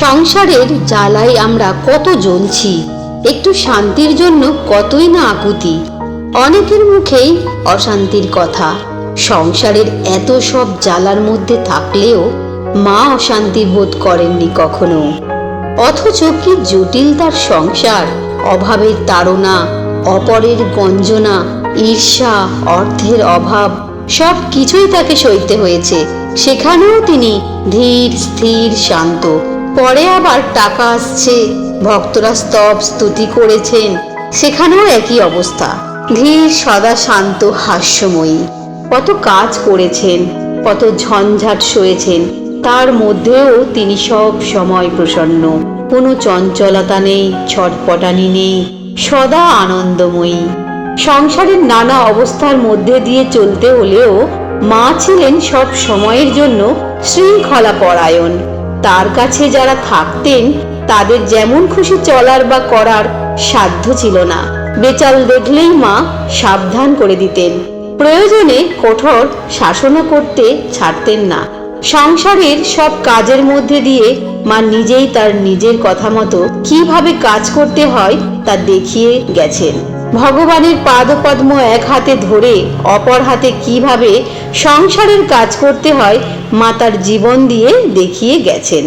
সংসারের জ্বালায় আমরা কত জ্বলছি, একটু শান্তির জন্য কতই না আকুতি। অনেকের মুখেই অশান্তির কথা। সংসারের এত সব জ্বালার মধ্যে থাকলেও মা অশান্তি বোধ করেননি কখনো। অথচ কি জটিল তার সংসার, অভাবের তাড়না, অপরের গঞ্জনা, ঈর্ষা, অর্থের অভাব, সব কিছুই তাকে সইতে হয়েছে। সেখানেও তিনি ধীর, স্থির, শান্ত। পরে আবার টাকা আসছে। ভক্তরা স্তব স্তুতি করেছেন। সেখানেও একই অবস্থা। ধীর সদা শান্ত, হাস্যময়ী। কত কাজ করেছেন, কত ঝঞ্ঝাট সয়েছেন, তার মধ্যেও তিনি সব সময় প্রসন্ন। কোনো চঞ্চলতা নেই, ছটপটানি নেই, সদা আনন্দময়ী। সংসারের নানা অবস্থার মধ্যে দিয়ে চলতে হলেও মা ছিলেন সব সময়ের জন্য শৃঙ্খলা পরায়ণ তার কাছে যারা থাকতেন, তাদের যেমন খুশি চলার বা করার সাধ্য ছিল না। বেচাল দেখলেই মা সাবধান করে দিতেন। প্রয়োজনে কঠোর শাসনও করতে ছাড়তেন না। সংসারের সব কাজের মধ্যে দিয়ে মা নিজেই তার নিজের কথা মতো কীভাবে কাজ করতে হয় তা দেখিয়ে গেছেন। ভগবানের পাদপদ্ম এক হাতে ধরে অপর হাতে কীভাবে সংসারের কাজ করতে হয় মাতার জীবন দিয়ে দেখিয়ে গেছেন।